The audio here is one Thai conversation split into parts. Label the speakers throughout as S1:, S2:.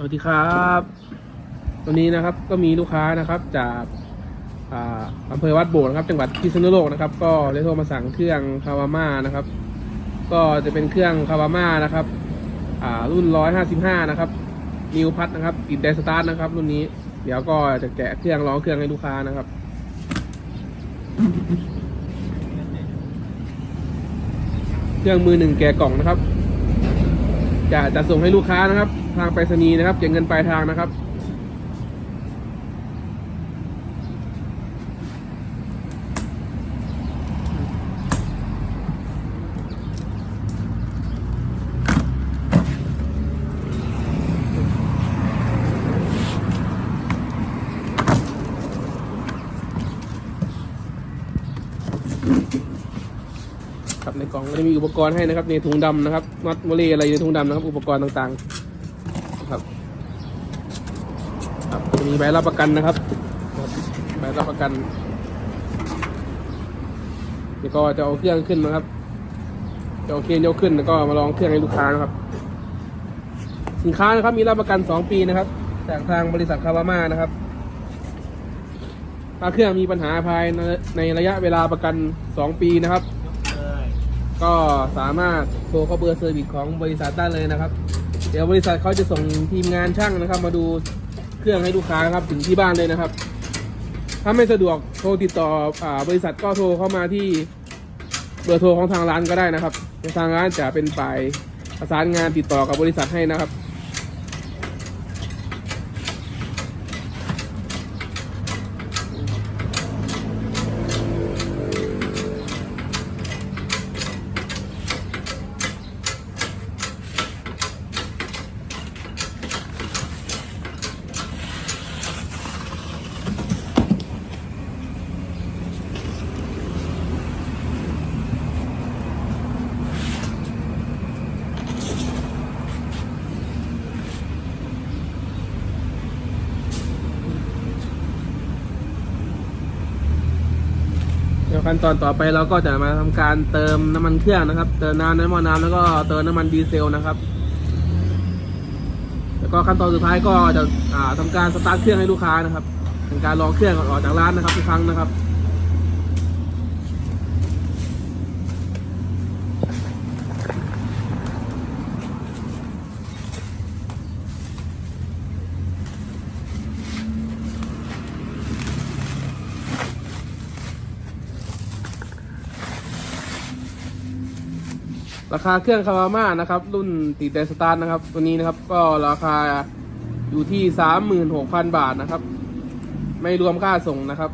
S1: สวัสดีครับวันนี้นะครับก็มีลูกค้านะครับจากอ่าอำเภอวัดโบสถ์นะครับจังหวัดพิษณุโลกนะครับ ก็ได้โทรมาสั่งเครื่องคาวาม่านะครับ ก็จะเป็นเครื่องคาวาม่านะครับอ่ารุ่น155นะครับนิวพัทนะครับติดไดสตาร์ทนะครับ รุ่นนี้ เดี๋ยวก็จะแกะเครื่องร้องเครื่องให้ลูกค้านะครับเครื่องมือหนึ่งแกะกล่องนะครับ จะจะส่งให้ลูกค้านะครับ ทางไปรษณีย์นะครับเก็บเงินปลายทางนะครับครับในกล่องก็จะมีอุปกรณ์ให้นะครับในถุงดำนะครับน็อตโมเลอะไรในถุงดำนะครับ อุปกรณ์ต่างๆครับครับจะ มีใบรับประกันนะครับ ใบรับประกันเดี๋ยวก็จะเอาเครื่องขึ้นนะครับ จะเอาเครื่องยกขึ้นแล้วก็มาลองเครื่องให้ลูกค้านะครับ สินค้านะครับมีรับประกัน 2 ปีนะครับ จากทางบริษัทคาวาม่านะครับ ถ้าเครื่องมีปัญหาภายในในระยะเวลาประกัน 2 ปีนะครับ ก็สามารถโทรเข้าเบอร์เซอร์วิสของบริษัทได้เลยนะครับ เดี๋ยวบริษัทเขาจะส่งทีมงานช่างนะครับ มาดู เครื่องให้ลูกค้าครับถึงที่บ้านเลยนะครับ ถ้าไม่สะดวกโทรติดต่ออาบริษัทก็โทรเข้ามาที่เบอร์โทรของทางร้านก็ได้นะครับ ทางร้านจะเป็นฝ่ายประสานงานติดต่อกับบริษัทให้นะครับ ขั้นตอนต่อไปเราก็จะมาทำการเติมน้ำมันเครื่องนะครับ เติมน้ำน้ำมันน้ำแล้วก็เติมน้ำมันดีเซลนะครับ แล้วก็ขั้นตอนสุดท้ายก็จะทำทำการสตาร์ทเครื่องให้ลูกค้านะครับเป็นการลองเครื่องอออกจากร้านนะครับทุกครั้งนะครับ ราคาเครื่องคาวาม่านะครับ รุ่นติดแต่สตาร์ทนะครับ ตัวนี้นะครับก็ราคาอยู่ที่สามหมื่นหกพันบาทนะครับ ไม่รวมค่าส่งนะครับ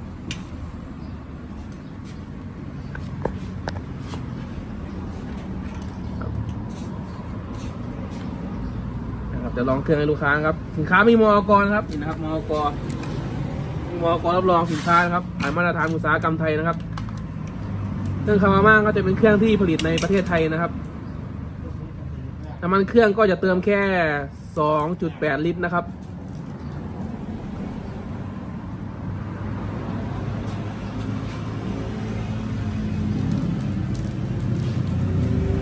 S1: นะครับเดี๋ยวลองเครื่องให้ลูกค้าครับ สินค้ามีมอกรนะครับนี่นะครับมอกรมีมอกรรับรองสินค้านะครับผ่านมาตรฐานอุตสาหกรรมไทยนะครับ เครื่องคามาม่าก็จะเป็นเครื่องที่ผลิตในประเทศไทยนะครับน้ำมันเครื่องก็จะเติมแค่ 2.8 ลิตรนะครับ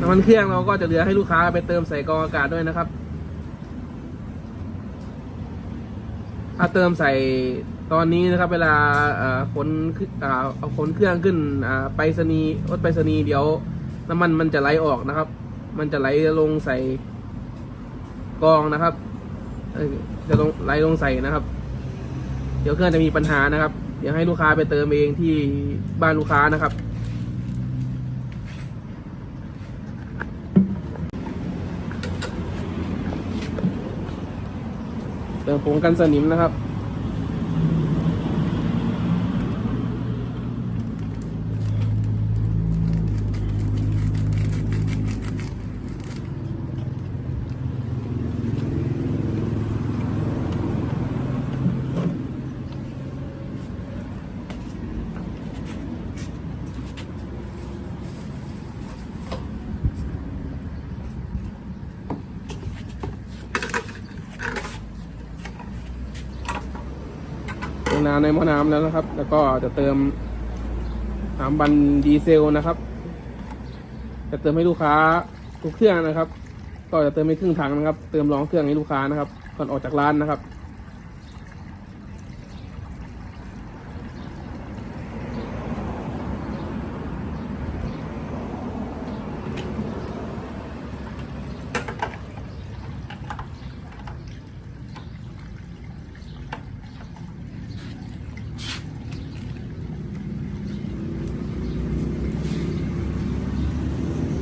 S1: น้ำมันเครื่องเราก็จะเหลือให้ลูกค้าไปเติมใส่กรองอากาศด้วยนะครับ ถ้าเติมใส่ ตอนนี้นะครับเวลาเออขนขึ้นอ่าเอาขนเครื่องขึ้นอ่าไปรษณีรถไปรษณีเดี๋ยวน้ำมันมันจะไหลออกนะครับ มันจะไหลลงใส่กรองนะครับจะลงไหลลงใส่นะครับ เดี๋ยวเครื่องจะมีปัญหานะครับ เดี๋ยวให้ลูกค้าไปเติมเองที่บ้านลูกค้านะครับเติมผงกันสนิมนะครับ ลงน้ำในหม้อน้ำแล้วนะครับ แล้วก็จะเติมน้ำบันดีเซลนะครับ จะเติมให้ลูกค้าทุกเครื่องนะครับ ก็จะเติมให้ครึ่งถังนะครับ เติมรองเครื่องให้ลูกค้านะครับก่อนออกจากร้านนะครับ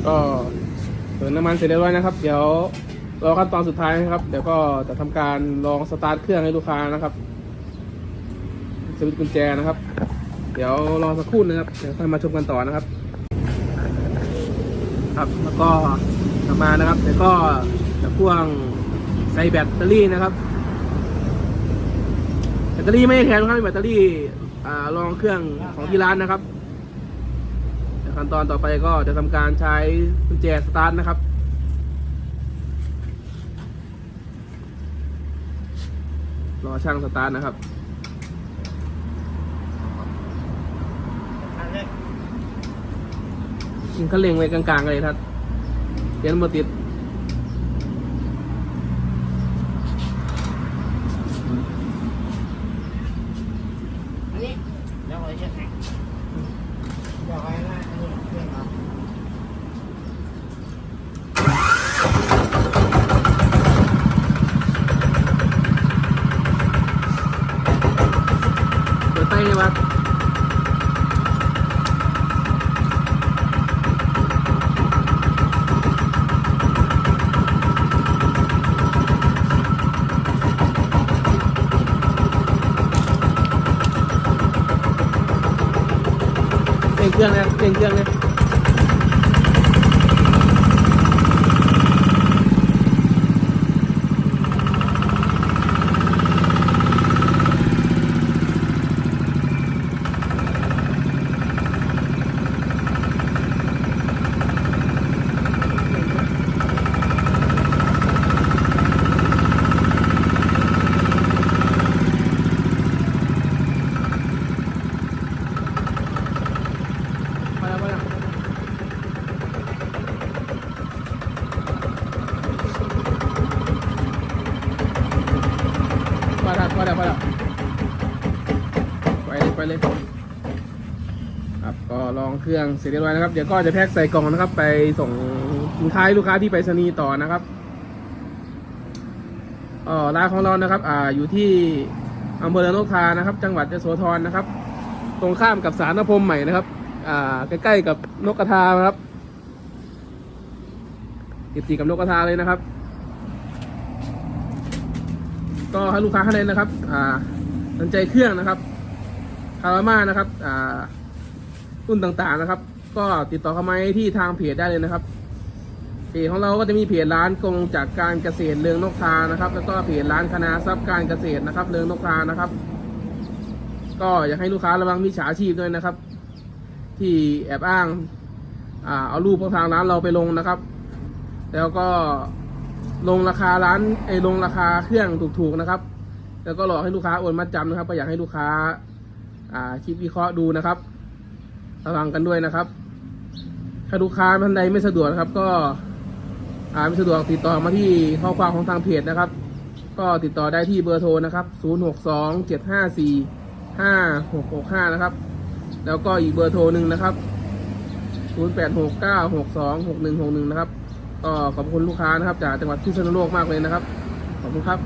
S1: ก็เติมน้ำมันเสร็จเรียบร้อยนะครับ เดี๋ยวรอขั้นตอนสุดท้ายนะครับ เดี๋ยวก็จะทำการลองสตาร์ทเครื่องให้ลูกค้านะครับสวิตช์กุญแจนะครับ เดี๋ยวรอสักครู่นะครับเดี๋ยวค่อยมาชมกันต่อนะครับ ครับแล้วก็กลับมานะครับเดี๋ยวก็จะพ่วงใส่แบตเตอรี่นะครับ แบตเตอรี่ไม่ได้แทนครับแบตเตอรี่อ่ารองเครื่องของที่ร้านนะครับ ขั้นตอนต่อไปก็จะทำการใช้กุญแจสตาร์ทนะครับ รอช่างสตาร์ทนะครับยิงคันเร่งไว้กลางๆเลยครับเดี๋ยวมันบ่ติด
S2: อันนี้เดี๋ยวเราจะแข่งเดี๋ยวไว้นะอันนี้เครื่องเรา
S1: เปิดไต้เลยวัด เร่งเครื่องนะเร่งเครื่องนะพอแล้วพอแล้วพอแล้วพอแล้วพอแล้วไปเลยไปเลย ครับก็ลองเครื่องเสร็จเรียบร้อยนะครับ เดี๋ยวก็จะแพ็คใส่กล่องนะครับ ไปส่งสินค้าให้ลูกค้าที่ไปรษณีย์ต่อนะครับออร้านของเรานะครับอ่าอยู่ที่อำเภอเรนกทานะครับ จังหวัดยโสธรนะครับ ตรงข้ามกับสารนพรมใหม่นะครับอ่าใกล้ๆกับนกกระทานะครับติดติดกับนกกระทาเลยนะครับ ก็ให้ลูกค้าท่านใดนะครับ อ่าสนใจเครื่องนะครับคารามานะครับ อ่า รุ่นต่างๆนะครับ ก็ติดต่อเข้ามาที่ทางเพจได้เลยนะครับเพจของเราก็จะมีเพจร้านกงจากการเกษตรเรืองนกทานะครับ แล้วก็เพจร้านคณะทรัพย์การเกษตรนะครับ เรืองนกทานะครับ ก็อยากให้ลูกค้าระวังมิจฉาชีพด้วยนะครับ ที่แอบอ้างอเอารูปของทางร้านเราไปลงนะครับ แล้วก็ลงราคาร้านไอ้ลงราคาเครื่องถูกๆนะครับ แล้วก็หลอกให้ลูกค้าโอนมัดจำนะครับ ก็อยากให้ลูกค้าอ่าคิดวิเคราะห์ดูนะครับ ระวังกันด้วยนะครับ ถ้าลูกค้าท่านใดไม่สะดวกนะครับ ก็อาไม่สะดวกติดต่อมาที่ข้อความของทางเพจนะครับ ก็ติดต่อได้ที่เบอร์โทรนะครับ 0 6 2 7 5 4 5 6 6 5 นะครับ แล้วก็อีกเบอร์โทรหนึ่งนะครับ 0 8 6 9 6 2 6 1 6 1 นะครับ ก็ขอบคุณลูกค้านะครับ จากจังหวัดพิษณุโลกมากเลยนะครับ ขอบคุณครับ